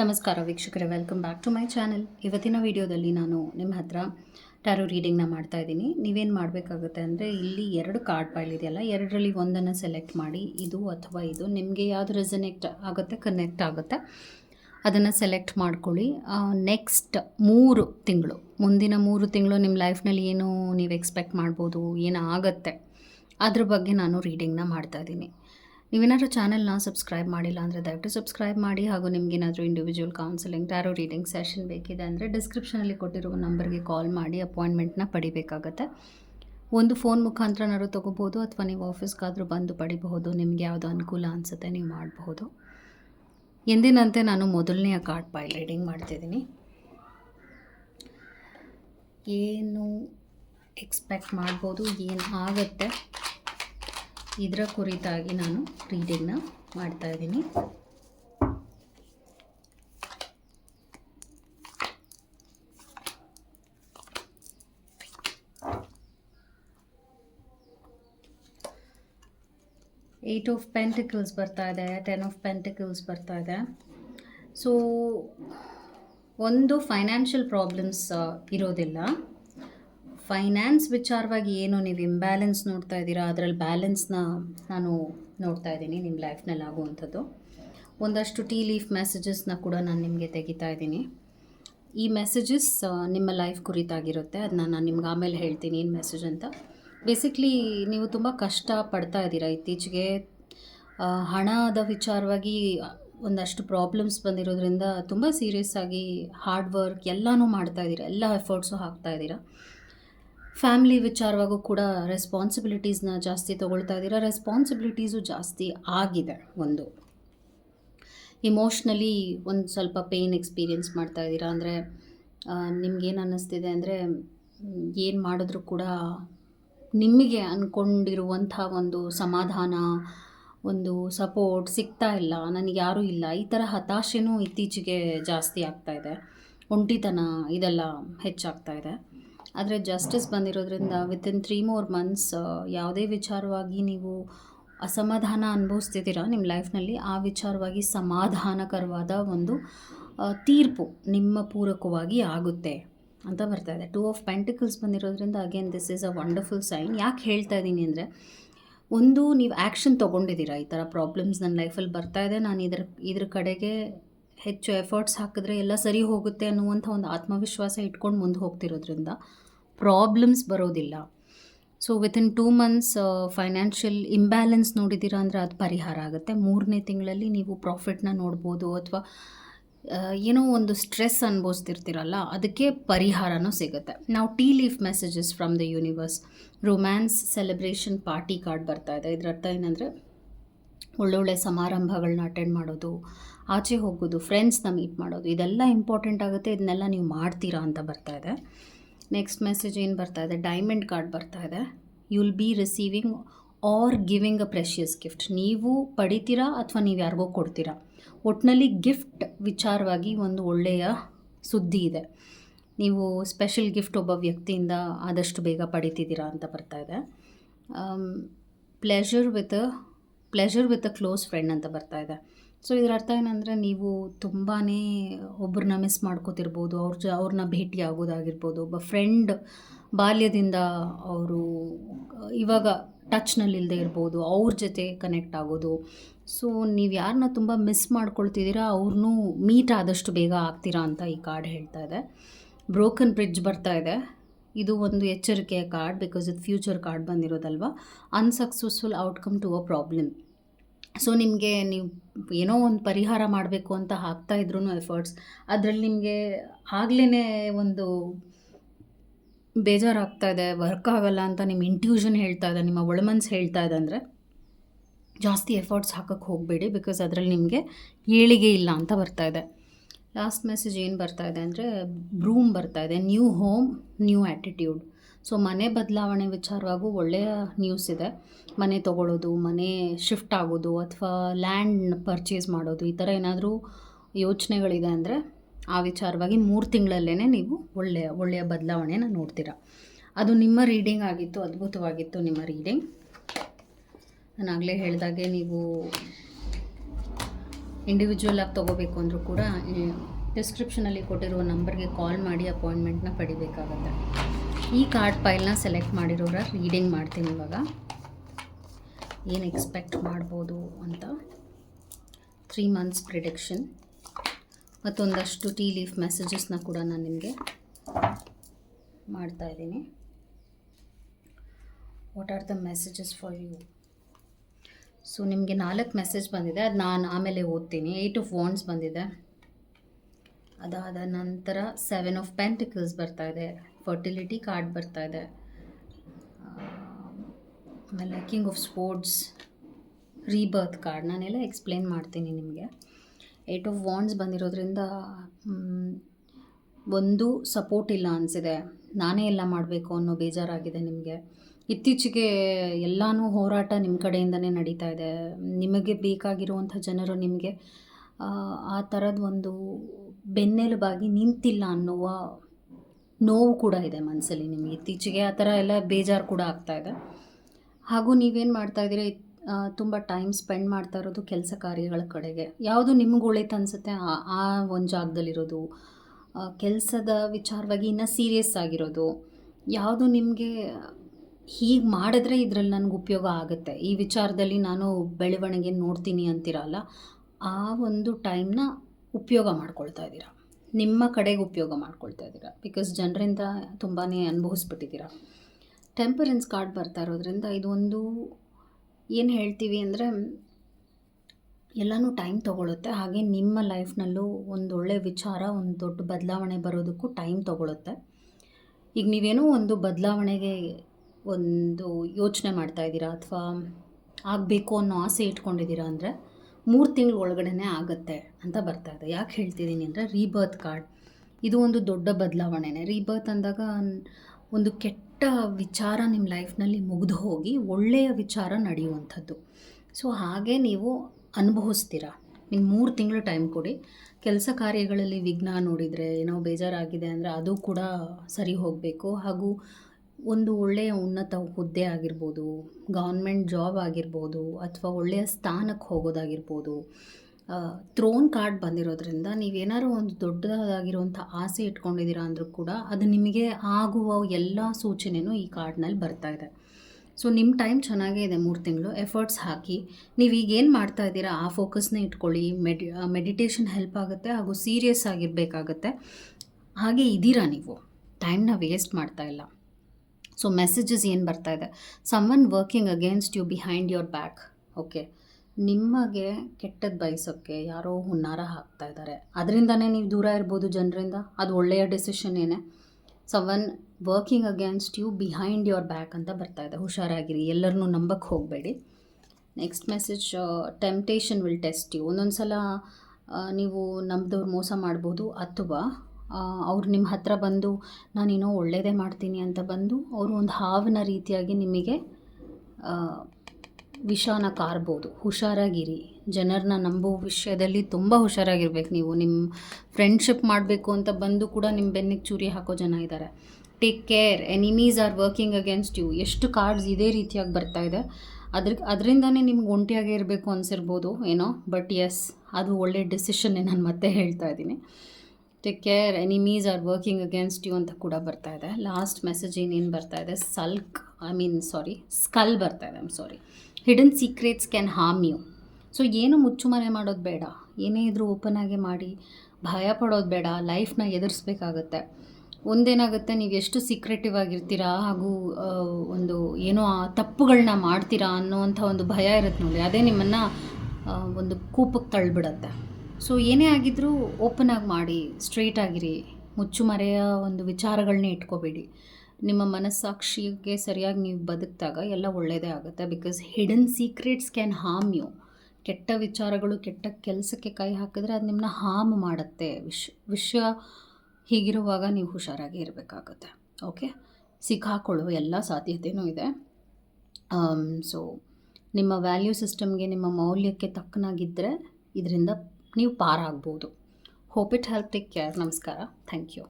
ನಮಸ್ಕಾರ ವೀಕ್ಷಕರೇ welcome back to my channel ಇವತ್ತಿನ ವಿಡಿಯೋದಲ್ಲಿ ನಾನು ನಿಮ್ಮ ಹತ್ರ ಟ್ಯಾರೋ ರೀಡಿಂಗ್ನ ಮಾಡ್ತಾ ಇದ್ದೀನಿ. ನೀವೇನು ಮಾಡಬೇಕಾಗುತ್ತೆ ಅಂದರೆ, ಇಲ್ಲಿ ಎರಡು ಕಾರ್ಡ್ ಫೈಲ್ ಇದೆಯಲ್ಲ ಎರಡರಲ್ಲಿ ಒಂದನ್ನು ಸೆಲೆಕ್ಟ್ ಮಾಡಿ, ಇದು ಅಥವಾ ಇದು, ನಿಮಗೆ ಯಾವುದು ರೆಸನೆಕ್ಟ್ ಆಗುತ್ತೆ ಕನೆಕ್ಟ್ ಆಗುತ್ತೆ, ಅದನ್ನು ಸೆಲೆಕ್ಟ್ ಮಾಡ್ಕೊಳ್ಳಿ. ನೆಕ್ಸ್ಟ್ ಮೂರು ತಿಂಗಳು, ಮುಂದಿನ ಮೂರು ತಿಂಗಳು ನಿಮ್ಮ ಲೈಫ್ನಲ್ಲಿ ಏನು ನೀವು ಎಕ್ಸ್ಪೆಕ್ಟ್ ಮಾಡ್ಬೋದು, ಏನಾಗುತ್ತೆ, ಅದ್ರ ಬಗ್ಗೆ ನಾನು ರೀಡಿಂಗ್ನ ಮಾಡ್ತಾ ಇದ್ದೀನಿ. ನೀವೇನಾದರೂ ಚಾನಲ್ನ ಸಬ್ಸ್ಕ್ರೈಬ್ ಮಾಡಿಲ್ಲ ಅಂದರೆ ದಯವಿಟ್ಟು ಸಬ್ಸ್ಕ್ರೈಬ್ ಮಾಡಿ ಹಾಗೂ ನಿಮಗೇನಾದರೂ individual counselling tarot reading session ಬೇಕಿದೆ ಅಂದರೆ ಡಿಸ್ಕ್ರಿಪ್ಷನಲ್ಲಿ ಕೊಟ್ಟಿರುವ ನಂಬರ್ಗೆ ಕಾಲ್ ಮಾಡಿ ಅಪಾಯಿಂಟ್ಮೆಂಟ್ನ ಪಡಿಬೇಕಾಗತ್ತೆ. ಒಂದು ಫೋನ್ ಮುಖಾಂತರನಾದ್ರು ತೊಗೋಬೋದು ಅಥವಾ ನೀವು ಆಫೀಸ್ಗಾದರೂ ಬಂದು ಪಡಿಬಹುದು, ನಿಮಗೆ ಯಾವುದು ಅನುಕೂಲ ಅನಿಸುತ್ತೆ ನೀವು ಮಾಡಬಹುದು. ಎಂದಿನಂತೆ ನಾನು ಮೊದಲನೆಯ ಕಾರ್ಡ್ ಪೈಲ್ ರೀಡಿಂಗ್ ಮಾಡ್ತಿದ್ದೀನಿ. ಏನು ಎಕ್ಸ್ಪೆಕ್ಟ್ ಮಾಡ್ಬೋದು, ಏನು ಆಗುತ್ತೆ? ಇದರ ಕುರಿತಾಗಿ ನಾನು ರೀಡಿಂಗ್ನ ಮಾಡ್ತಾ ಇದ್ದೀನಿ. ಏಯ್ಟ್ ಆಫ್ ಪೆಂಟಿಕಲ್ಸ್ ಬರ್ತಾ ಇದೆ ಟೆನ್ ಆಫ್ ಪೆಂಟಿಕಲ್ಸ್ ಬರ್ತಾ ಇದೆ. ಸೊ ಒಂದು ಫೈನಾನ್ಷಿಯಲ್ ಪ್ರಾಬ್ಲಮ್ಸ್ ಇರೋದಿಲ್ಲ. ಫೈನಾನ್ಸ್ ವಿಚಾರವಾಗಿ ಏನು ನೀವು ಇಂಬ್ಯಾಲೆನ್ಸ್ ನೋಡ್ತಾ ಇದ್ದೀರಾ? ಅದರಲ್ಲಿ ಬ್ಯಾಲೆನ್ಸ್ನ ನಾನು ನೋಡ್ತಾ ಇದ್ದೀನಿ ನಿಮ್ಮ ಲೈಫ್ನಲ್ಲಿ ಆಗುವಂಥದ್ದು. ಒಂದಷ್ಟು ಟೀ ಲೀಫ್ ಮೆಸೇಜಸ್ನ ಕೂಡ ನಾನು ನಿಮಗೆ ತೆಗಿತಾ ಇದ್ದೀನಿ. ಈ ಮೆಸೇಜಸ್ ನಿಮ್ಮ ಲೈಫ್ ಕುರಿತಾಗಿರುತ್ತೆ. ಅದನ್ನ ನಾನು ನಿಮ್ಗೆ ಆಮೇಲೆ ಹೇಳ್ತೀನಿ ಏನು ಮೆಸೇಜ್ ಅಂತ. ಬೇಸಿಕ್ಲಿ ನೀವು ತುಂಬ ಕಷ್ಟ ಪಡ್ತಾ ಇದ್ದೀರಾ? ಇತ್ತೀಚೆಗೆ ಹಣದ ವಿಚಾರವಾಗಿ ಒಂದಷ್ಟು ಪ್ರಾಬ್ಲಮ್ಸ್ ಬಂದಿರೋದ್ರಿಂದ ತುಂಬ ಸೀರಿಯಸ್ ಆಗಿ ಹಾರ್ಡ್ ವರ್ಕ್ ಎಲ್ಲನೂ ಮಾಡ್ತಾ ಇದ್ದೀರಾ? ಎಲ್ಲ ಎಫರ್ಟ್ಸು ಹಾಕ್ತಾ ಇದ್ದೀರಾ? ಫ್ಯಾಮ್ಲಿ ವಿಚಾರವಾಗೂ ಕೂಡ ರೆಸ್ಪಾನ್ಸಿಬಿಲಿಟೀಸ್ನ ಜಾಸ್ತಿ ತೊಗೊಳ್ತಾ ಇದ್ದೀರಾ? ರೆಸ್ಪಾನ್ಸಿಬಿಲಿಟೀಸು ಜಾಸ್ತಿ ಆಗಿದೆ ಒಂದು. ಇಮೋಷ್ನಲಿ ಒಂದು ಸ್ವಲ್ಪ ಪೇಯ್ನ್ ಎಕ್ಸ್ಪೀರಿಯೆನ್ಸ್ ಮಾಡ್ತಾ ಇದ್ದೀರಾ? ಅಂದರೆ ನಿಮ್ಗೇನು ಅನ್ನಿಸ್ತಿದೆ ಅಂದರೆ, ಏನು ಮಾಡಿದ್ರೂ ಕೂಡ ನಿಮಗೆ ಅಂದ್ಕೊಂಡಿರುವಂಥ ಒಂದು ಸಮಾಧಾನ, ಒಂದು ಸಪೋರ್ಟ್ ಸಿಗ್ತಾ ಇಲ್ಲ. ನನಗೆ ಯಾರೂ ಇಲ್ಲ. ಈ ಥರ ಹತಾಶೆನೂ ಇತ್ತೀಚೆಗೆ ಜಾಸ್ತಿ ಆಗ್ತಾ ಇದೆ. ಒಂಟಿತನ ಇದೆಲ್ಲ ಹೆಚ್ಚಾಗ್ತಾ ಇದೆ. ಆದರೆ ಜಸ್ಟಿಸ್ ಬಂದಿರೋದ್ರಿಂದ ವಿತಿನ್ ತ್ರೀ ಮೋರ್ ಮಂತ್ಸ್ ಯಾವುದೇ ವಿಚಾರವಾಗಿ ನೀವು ಅಸಮಾಧಾನ ಅನುಭವಿಸ್ತಿದ್ದೀರಾ ನಿಮ್ಮ ಲೈಫ್ನಲ್ಲಿ ಆ ವಿಚಾರವಾಗಿ ಸಮಾಧಾನಕರವಾದ ಒಂದು ತೀರ್ಪು ನಿಮ್ಮ ಪೂರಕವಾಗಿ ಆಗುತ್ತೆ ಅಂತ ಬರ್ತಾ ಇದೆ. ಟೂ ಆಫ್ ಪೆಂಟಿಕಲ್ಸ್ ಬಂದಿರೋದ್ರಿಂದ again this is a wonderful sign ಯಾಕೆ ಹೇಳ್ತಾ ಇದ್ದೀನಿ ಅಂದರೆ, ಒಂದು ನೀವು ಆ್ಯಕ್ಷನ್ ತೊಗೊಂಡಿದ್ದೀರಾ, ಈ ಥರ ಪ್ರಾಬ್ಲಮ್ಸ್ ನನ್ನ ಲೈಫಲ್ಲಿ ಬರ್ತಾ ಇದೆ, ನಾನು ಇದ್ರ ಇದ್ರ ಕಡೆಗೆ ಹೆಚ್ಚು ಎಫರ್ಟ್ಸ್ ಹಾಕಿದ್ರೆ ಎಲ್ಲ ಸರಿ ಹೋಗುತ್ತೆ ಅನ್ನುವಂಥ ಒಂದು ಆತ್ಮವಿಶ್ವಾಸ ಇಟ್ಕೊಂಡು ಮುಂದೆ ಹೋಗ್ತಿರೋದ್ರಿಂದ ಪ್ರಾಬ್ಲಮ್ಸ್ ಬರೋದಿಲ್ಲ. So within two months financial imbalance ನೋಡಿದ್ದೀರಾ ಅಂದರೆ ಅದು ಪರಿಹಾರ ಆಗುತ್ತೆ. ಮೂರನೇ ತಿಂಗಳಲ್ಲಿ ನೀವು ಪ್ರಾಫಿಟ್ನ ನೋಡ್ಬೋದು ಅಥವಾ ಏನೋ ಒಂದು ಸ್ಟ್ರೆಸ್ ಅನುಭವಿಸ್ತಿರ್ತೀರಲ್ಲ, ಅದಕ್ಕೆ ಪರಿಹಾರನೂ ಸಿಗುತ್ತೆ. ನಾವು tea leaf messages from the universe romance celebration party card ಬರ್ತಾ ಇದೆ. ಇದರ ಅರ್ಥ ಏನಂದರೆ, ಒಳ್ಳೊಳ್ಳೆ ಸಮಾರಂಭಗಳನ್ನ ಅಟೆಂಡ್ ಮಾಡೋದು, ಆಚೆ ಹೋಗೋದು ಫ್ರೆಂಡ್ಸ್ನ ಮೀಟ್ ಮಾಡೋದು, ಇದೆಲ್ಲ ಇಂಪಾರ್ಟೆಂಟ್ ಆಗುತ್ತೆ. ಇದನ್ನೆಲ್ಲ ನೀವು ಮಾಡ್ತೀರಾ ಅಂತ ಬರ್ತಾ ಇದೆ. ನೆಕ್ಸ್ಟ್ ಮೆಸೇಜ್ ಏನು ಬರ್ತಾ ಇದೆ? ಡೈಮಂಡ್ ಕಾರ್ಡ್ ಬರ್ತಾ ಇದೆ. You will be receiving or giving a precious gift ನೀವು ಪಡಿತೀರಾ ಅಥವಾ ನೀವು ಯಾರಿಗೋ ಕೊಡ್ತೀರಾ? ಒಟ್ಟಿನಲ್ಲಿ ಗಿಫ್ಟ್ ವಿಚಾರವಾಗಿ ಒಂದು ಒಳ್ಳೆಯ ಸುದ್ದಿ ಇದೆ. ನೀವು ಸ್ಪೆಷಲ್ ಗಿಫ್ಟ್ ಒಬ್ಬ ವ್ಯಕ್ತಿಯಿಂದ ಆದಷ್ಟು ಬೇಗ ಪಡಿತಿದ್ದೀರಾ ಅಂತ ಬರ್ತಾ ಇದೆ. Pleasure with pleasure with a close friend ಅಂತ ಬರ್ತಾ ಇದೆ. ಸೊ ಇದರ ಅರ್ಥ ಏನಂದರೆ ನೀವು ತುಂಬಾ ಒಬ್ಬರನ್ನ ಮಿಸ್ ಮಾಡ್ಕೋತಿರ್ಬೋದು, ಅವ್ರ ಜ ಅವ್ರನ್ನ ಭೇಟಿ ಆಗೋದಾಗಿರ್ಬೋದು. ಒಬ್ಬ ಫ್ರೆಂಡ್ ಬಾಲ್ಯದಿಂದ ಅವರು, ಇವಾಗ ಟಚ್ನಲ್ಲಿಲ್ಲದೆ ಇರ್ಬೋದು, ಅವ್ರ ಜೊತೆ ಕನೆಕ್ಟ್ ಆಗೋದು. ಸೊ ನೀವು ಯಾರನ್ನ ತುಂಬ ಮಿಸ್ ಮಾಡ್ಕೊಳ್ತಿದ್ದೀರಾ ಅವ್ರನ್ನೂ ಮೀಟ್ ಆದಷ್ಟು ಬೇಗ ಆಗ್ತೀರಾ ಅಂತ ಈ ಕಾರ್ಡ್ ಹೇಳ್ತಾ ಇದೆ. ಬ್ರೋಕನ್ ಬ್ರಿಡ್ಜ್ ಬರ್ತಾ ಇದೆ. ಇದು ಒಂದು ಎಚ್ಚರಿಕೆಯ ಕಾರ್ಡ್ ಬಿಕಾಸ್ ಇದು future card ಬಂದಿರೋದಲ್ವ? Unsuccessful outcome to a problem so ನಿಮಗೆ ನೀವು ಏನೋ ಒಂದು ಪರಿಹಾರ ಮಾಡಬೇಕು ಅಂತ ಹಾಕ್ತಾ ಇದ್ರೂ ಎಫರ್ಟ್ಸ್ ಅದರಲ್ಲಿ ನಿಮಗೆ ಆಗ್ಲೇ ಒಂದು ಬೇಜಾರಾಗ್ತಾ ಇದೆ ವರ್ಕ್ ಆಗಲ್ಲ ಅಂತ ನಿಮ್ಮ ಇಂಟ್ಯೂಷನ್ ಹೇಳ್ತಾ ಇದೆ, ನಿಮ್ಮ ಒಳಮನ್ಸು ಹೇಳ್ತಾ ಇದೆ ಅಂದರೆ ಜಾಸ್ತಿ ಎಫರ್ಟ್ಸ್ ಹಾಕಕ್ಕೆ ಹೋಗಬೇಡಿ ಬಿಕಾಸ್ ಅದರಲ್ಲಿ ನಿಮಗೆ ಏಳಿಗೆ ಇಲ್ಲ ಅಂತ ಬರ್ತಾ ಇದೆ. ಲಾಸ್ಟ್ ಮೆಸೇಜ್ ಏನು ಬರ್ತಾ ಇದೆ ಅಂದರೆ ಬ್ರೂಮ್ ಬರ್ತಾ ಇದೆ. New home new attitude so ಮನೆ ಬದಲಾವಣೆ ವಿಚಾರವಾಗೂ ಒಳ್ಳೆಯ ನ್ಯೂಸ್ ಇದೆ. ಮನೆ ತೊಗೊಳ್ಳೋದು ಮನೆ ಶಿಫ್ಟ್ ಆಗೋದು, ಅಥವಾ ಲ್ಯಾಂಡ್ ಪರ್ಚೇಸ್ ಮಾಡೋದು, ಈ ಥರ ಏನಾದರೂ ಯೋಚನೆಗಳಿದೆ ಅಂದರೆ ಆ ವಿಚಾರವಾಗಿ ಮೂರು ತಿಂಗಳಲ್ಲೇ ನೀವು ಒಳ್ಳೆಯ ಒಳ್ಳೆಯ ಬದಲಾವಣೆನ ನೋಡ್ತೀರಾ. ಅದು ನಿಮ್ಮ ರೀಡಿಂಗ್ ಆಗಿತ್ತು, ಅದ್ಭುತವಾಗಿತ್ತು ನಿಮ್ಮ ರೀಡಿಂಗ್ ನಾನು ಆಗಲೇ ಹೇಳಿದಾಗೆ ನೀವು ಇಂಡಿವಿಜುವಲ್ ಆಗಿ ತೊಗೋಬೇಕು ಅಂದರೂ ಕೂಡ ಡಿಸ್ಕ್ರಿಪ್ಷನಲ್ಲಿ ಕೊಟ್ಟಿರುವ ನಂಬರ್ಗೆ ಕಾಲ್ ಮಾಡಿ ಅಪಾಯಿಂಟ್ಮೆಂಟ್ನ ಪಡಿಬೇಕಾಗತ್ತೆ. ಈ ಕಾರ್ಡ್ ಫೈಲ್ನ ಸೆಲೆಕ್ಟ್ ಮಾಡಿರೋರ ರೀಡಿಂಗ್ ಮಾಡ್ತೀನಿ ಇವಾಗ. ಏನು ಎಕ್ಸ್ಪೆಕ್ಟ್ ಮಾಡ್ಬೋದು ಅಂತ ತ್ರೀ ಮಂತ್ಸ್ ಪ್ರಿಡಿಕ್ಷನ್ ಮತ್ತೊಂದಷ್ಟು ಟೀ ಲೀಫ್ ಮೆಸೇಜಸ್ನ ಕೂಡ ನಾನು ನಿಮಗೆ ಮಾಡ್ತಾ ಇದ್ದೀನಿ. What are the messages for you so ನಿಮಗೆ ನಾಲ್ಕು ಮೆಸೇಜ್ ಬಂದಿದೆ. ಅದು ನಾನು ಆಮೇಲೆ ಓದ್ತೀನಿ. ಏಯ್ಟ್ ಆಫ್ ವಾಂಡ್ಸ್ ಬಂದಿದೆ. ಅದಾದ ನಂತರ ಸೆವೆನ್ ಆಫ್ ಪೆಂಟಿಕಲ್ಸ್ ಬರ್ತಾ ಇದೆ. ಫರ್ಟಿಲಿಟಿ ಕಾರ್ಡ್ ಬರ್ತಾ ಇದೆ. ಆಮೇಲೆ king of swords rebirth card ನಾನೆಲ್ಲ ಎಕ್ಸ್ಪ್ಲೇನ್ ಮಾಡ್ತೀನಿ ನಿಮಗೆ. ಏಟ್ ಆಫ್ ವಾಂಡ್ಸ್ ಬಂದಿರೋದ್ರಿಂದ ಒಂದು ಸಪೋರ್ಟ್ ಇಲ್ಲ ಅನಿಸಿದೆ. ನಾನೇ ಎಲ್ಲ ಮಾಡಬೇಕು ಅನ್ನೋ ಬೇಜಾರಾಗಿದೆ ನಿಮಗೆ. ಇತ್ತೀಚೆಗೆ ಎಲ್ಲನೂ ಹೋರಾಟ ನಿಮ್ಮ ಕಡೆಯಿಂದನೇ ನಡೀತಾ ಇದೆ. ನಿಮಗೆ ಬೇಕಾಗಿರುವಂಥ ಜನರು ನಿಮಗೆ ಆ, ಥರದ ಒಂದು ಬೆನ್ನೆಲುಬಾಗಿ ನಿಂತಿಲ್ಲ ಅನ್ನುವ ನೋವು ಕೂಡ ಇದೆ ಮನಸ್ಸಲ್ಲಿ ನಿಮಗೆ. ಇತ್ತೀಚೆಗೆ ಆ ಥರ ಎಲ್ಲ ಬೇಜಾರು ಕೂಡ ಆಗ್ತಾ ಇದೆ. ಹಾಗೂ ನೀವೇನು ಮಾಡ್ತಾ ಇದ್ದೀರಿ? ತುಂಬ ಟೈಮ್ ಸ್ಪೆಂಡ್ ಮಾಡ್ತಾ ಇರೋದು ಕೆಲಸ ಕಾರ್ಯಗಳ ಕಡೆಗೆ. ಯಾವುದು ನಿಮ್ಗೆ ಒಳಿತು ಅನಿಸುತ್ತೆ ಆ ಒಂದು ಜಾಗದಲ್ಲಿರೋದು ಕೆಲಸದ ವಿಚಾರವಾಗಿ ಇನ್ನೂ ಸೀರಿಯಸ್ ಆಗಿರೋದು ಯಾವುದು ನಿಮಗೆ ಹೀಗೆ ಮಾಡಿದ್ರೆ ಇದರಲ್ಲಿ ನನಗೆ ಉಪಯೋಗ ಆಗುತ್ತೆ. ಈ ವಿಚಾರದಲ್ಲಿ ನಾನು ಬೆಳವಣಿಗೆ ನೋಡ್ತೀನಿ ಅಂತಿರಲ್ಲ ಆ ಒಂದು ಟೈಮ್ನ ಉಪಯೋಗ ಮಾಡ್ಕೊಳ್ತಾ ಇದ್ದೀರಾ? ನಿಮ್ಮ ಕಡೆಗೆ ಉಪಯೋಗ ಮಾಡ್ಕೊಳ್ತಾ ಇದ್ದೀರಾ? ಬಿಕಾಸ್ ಜನರಿಂದ ತುಂಬಾ ಅನುಭವಿಸ್ಬಿಟ್ಟಿದ್ದೀರಾ? ಟೆಂಪರೆನ್ಸ್ ಕಾರ್ಡ್ ಬರ್ತಾ ಇರೋದ್ರಿಂದ ಇದು ಒಂದು ಏನು ಹೇಳ್ತೀವಿ ಅಂದರೆ, ಎಲ್ಲನೂ ಟೈಮ್ ತೊಗೊಳುತ್ತೆ. ಹಾಗೆ ನಿಮ್ಮ ಲೈಫ್ನಲ್ಲೂ ಒಂದು ಒಳ್ಳೆಯ ವಿಚಾರ, ಒಂದು ದೊಡ್ಡ ಬದಲಾವಣೆ ಬರೋದಕ್ಕೂ ಟೈಮ್ ತೊಗೊಳುತ್ತೆ. ಈಗ ನೀವೇನೋ ಒಂದು ಬದಲಾವಣೆಗೆ ಒಂದು ಯೋಚನೆ ಮಾಡ್ತಾ ಇದ್ದೀರಾ ಅಥವಾ ಆಗಬೇಕು ಅನ್ನೋ ಆಸೆ ಇಟ್ಕೊಂಡಿದ್ದೀರಾ ಅಂದರೆ ಮೂರು ತಿಂಗಳ ಒಳಗಡೆನೇ ಆಗುತ್ತೆ ಅಂತ ಬರ್ತಾ ಇದೆ. ಯಾಕೆ ಹೇಳ್ತಿದ್ದೀನಿ ಅಂದರೆ ರೀಬರ್ತ್ ಕಾರ್ಡ್ ಇದು ಒಂದು ದೊಡ್ಡ ಬದಲಾವಣೆನೇ. ರೀಬರ್ತ್ ಅಂದಾಗ ಒಂದು ಕೆಟ್ಟ ವಿಚಾರ ನಿಮ್ಮ ಲೈಫ್ನಲ್ಲಿ ಮುಗಿದು ಹೋಗಿ ಒಳ್ಳೆಯ ವಿಚಾರ ನಡೆಯುವಂಥದ್ದು. ಸೊ ಹಾಗೆ ನೀವು ಅನುಭವಿಸ್ತೀರ? ಇನ್ನು ಮೂರು ತಿಂಗಳು ಟೈಮ್ ಕೊಡಿ. ಕೆಲಸ ಕಾರ್ಯಗಳಲ್ಲಿ ವಿಘ್ನ ನೋಡಿದರೆ ಏನೋ ಬೇಜಾರಾಗಿದೆ ಅಂದರೆ ಅದು ಕೂಡ ಸರಿ ಹೋಗಬೇಕು. ಹಾಗೂ ಒಂದು ಒಳ್ಳೆಯ ಉನ್ನತ ಹುದ್ದೆ ಆಗಿರ್ಬೋದು ಗೌರ್ಮೆಂಟ್ ಜಾಬ್ ಆಗಿರ್ಬೋದು ಅಥವಾ ಒಳ್ಳೆಯ ಸ್ಥಾನಕ್ಕೆ ಹೋಗೋದಾಗಿರ್ಬೋದು ಥ್ರೋನ್ ಕಾರ್ಡ್ ಬಂದಿರೋದ್ರಿಂದ ನೀವೇನಾದ್ರು ಒಂದು ದೊಡ್ಡದಾಗಿರುವಂಥ ಆಸೆ ಇಟ್ಕೊಂಡಿದ್ದೀರಾ ಅಂದರೂ ಕೂಡ ಅದು ನಿಮಗೆ ಆಗುವ ಎಲ್ಲ ಸೂಚನೆಯೂ ಈ ಕಾರ್ಡ್ನಲ್ಲಿ ಬರ್ತಾ ಇದೆ. ಸೊ ನಿಮ್ಮ ಟೈಮ್ ಚೆನ್ನಾಗೇ ಇದೆ, ಮೂರು ತಿಂಗಳು ಎಫರ್ಟ್ಸ್ ಹಾಕಿ. ನೀವು ಈಗ ಏನು ಮಾಡ್ತಾ ಇದ್ದೀರಾ? ಆ ಫೋಕಸ್ನ ಇಟ್ಕೊಳ್ಳಿ ಮೆಡಿ ಮೆಡಿಟೇಷನ್ ಹೆಲ್ಪ್ ಆಗುತ್ತೆ ಹಾಗೂ ಸೀರಿಯಸ್ ಆಗಿರಬೇಕಾಗತ್ತೆ. ಹಾಗೆ ಇದ್ದೀರಾ ನೀವು? ಟೈಮ್ನ ವೇಸ್ಟ್ ಮಾಡ್ತಾ ಇಲ್ಲ. ಸೊ ಮೆಸೇಜಸ್ ಏನು ಬರ್ತಾ ಇದೆ? Someone working against you behind your back okay ನಿಮಗೆ ಕೆಟ್ಟದ್ದು ಬಯಸೋಕ್ಕೆ ಯಾರೋ ಹುನ್ನಾರ ಹಾಕ್ತಾ ಇದ್ದಾರೆ. ಅದರಿಂದನೇ ನೀವು ದೂರ ಇರ್ಬೋದು ಜನರಿಂದ. ಅದು ಒಳ್ಳೆಯ ಡೆಸಿಷನ್ ಏನೇ. Someone working against you behind your back ಅಂತ ಬರ್ತಾ ಇದೆ. ಹುಷಾರಾಗಿರಿ. ಎಲ್ಲರನ್ನೂ ನಂಬಕ್ಕೆ ಹೋಗಬೇಡಿ. Next message temptation will test you ಒಂದೊಂದು ಸಲ ನೀವು ನಂಬ್ದವ್ರು ಮೋಸ ಮಾಡ್ಬೋದು ಅಥವಾ ಅವ್ರು ನಿಮ್ಮ ಹತ್ರ ಬಂದು, ನಾನೇನೋ ಒಳ್ಳೆಯದೇ ಮಾಡ್ತೀನಿ ಅಂತ ಬಂದು, ಅವರು ಒಂದು ಹಾವಿನ ರೀತಿಯಾಗಿ ನಿಮಗೆ ವಿಷಾನ ಕಾರ್ಬೋದು. ಹುಷಾರಾಗಿರಿ. ಜನರನ್ನ ನಂಬೋ ವಿಷಯದಲ್ಲಿ ತುಂಬ ಹುಷಾರಾಗಿರ್ಬೇಕು ನೀವು. ನಿಮ್ಮ ಫ್ರೆಂಡ್ಶಿಪ್ ಮಾಡಬೇಕು ಅಂತ ಬಂದು ಕೂಡ ನಿಮ್ಮ ಬೆನ್ನಿಗೆ ಚೂರಿ ಹಾಕೋ ಜನ ಇದ್ದಾರೆ take care enemies are working against you ಎಷ್ಟು ಕಾರ್ಡ್ಸ್ ಇದೇ ರೀತಿಯಾಗಿ ಬರ್ತಾ ಇದೆ. ಅದ್ರ, ಅದರಿಂದನೇ ನಿಮ್ಗೆ ಒಂಟಿಯಾಗೇ ಇರಬೇಕು ಅನಿಸಿರ್ಬೋದು, ಏನೋ. ಬಟ್ ಎಸ್ ಅದು ಒಳ್ಳೆ ಡಿಸಿಷನ್ನೇ ನಾನು ಮತ್ತೆ ಹೇಳ್ತಾ ಇದ್ದೀನಿ. Take care enemies are working against you ಅಂತ ಕೂಡ ಬರ್ತಾ ಇದೆ. ಲಾಸ್ಟ್ ಮೆಸೇಜ್ ಏನೇನು ಬರ್ತಾ ಇದೆ? ಸಲ್ಕ್ ಐ ಮೀನ್ ಸಾರಿ ಸ್ಕಲ್ ಬರ್ತಾ ಇದೆ I'm sorry hidden secrets can harm you so ಏನು ಮುಚ್ಚುಮರೆ ಮಾಡೋದು ಬೇಡ. ಏನೇ ಇದ್ರೂ ಓಪನ್ ಆಗಿ ಮಾಡಿ. ಭಯ ಪಡೋದು ಬೇಡ. ಲೈಫ್ನ ಎದುರಿಸ್ಬೇಕಾಗತ್ತೆ. ಒಂದೇನಾಗುತ್ತೆ? ನೀವು ಎಷ್ಟು ಸೀಕ್ರೆಟಿವ್ ಆಗಿರ್ತೀರಾ? ಹಾಗೂ ಒಂದು ಏನೋ ಆ ತಪ್ಪುಗಳನ್ನ ಮಾಡ್ತೀರಾ ಅನ್ನೋವಂಥ ಒಂದು ಭಯ ಇರುತ್ತೆ ನೋಡಿ. ಅದೇ ನಿಮ್ಮನ್ನು ಒಂದು ಕೂಪಕ್ಕೆ ತಳ್ಳಿಬಿಡತ್ತೆ ಸೊ ಏನೇ ಆಗಿದ್ದರೂ ಓಪನ್ ಆಗಿ ಮಾಡಿ ಸ್ಟ್ರೇಟ್ ಆಗಿರಿ. ಮುಚ್ಚುಮರೆಯ ಒಂದು ವಿಚಾರಗಳನ್ನೇ ಇಟ್ಕೋಬೇಡಿ. ನಿಮ್ಮ ಮನಸ್ಸಾಕ್ಷಿಗೆ ಸರಿಯಾಗಿ ನೀವು ಬದುಕಿದಾಗ ಎಲ್ಲ ಒಳ್ಳೆಯದೇ ಆಗುತ್ತೆ. Because hidden secrets can harm you ಕೆಟ್ಟ ವಿಚಾರಗಳು, ಕೆಟ್ಟ ಕೆಲಸಕ್ಕೆ ಕೈ ಹಾಕಿದ್ರೆ ಅದು ನಿಮ್ಮನ್ನ ಹಾರ್ಮ್ ಮಾಡುತ್ತೆ. ವಿಷ, ವಿಷಯ ಹೀಗಿರುವಾಗ ನೀವು ಹುಷಾರಾಗಿ ಇರಬೇಕಾಗುತ್ತೆ. ಓಕೆ ಸಿಕ್ಕಾಕೊಳ್ಳೋ ಎಲ್ಲ ಸಾಧ್ಯತೆಯೂ ಇದೆ. ಸೊ ನಿಮ್ಮ ವ್ಯಾಲ್ಯೂ ಸಿಸ್ಟಮ್ಗೆ ನಿಮ್ಮ ಮೌಲ್ಯಕ್ಕೆ ತಕ್ಕನಾಗಿದ್ದರೆ ಇದರಿಂದ ನೀವು ಪಾರಾಗ್ಬೋದು. Hope it help take care ನಮಸ್ಕಾರ. Thank you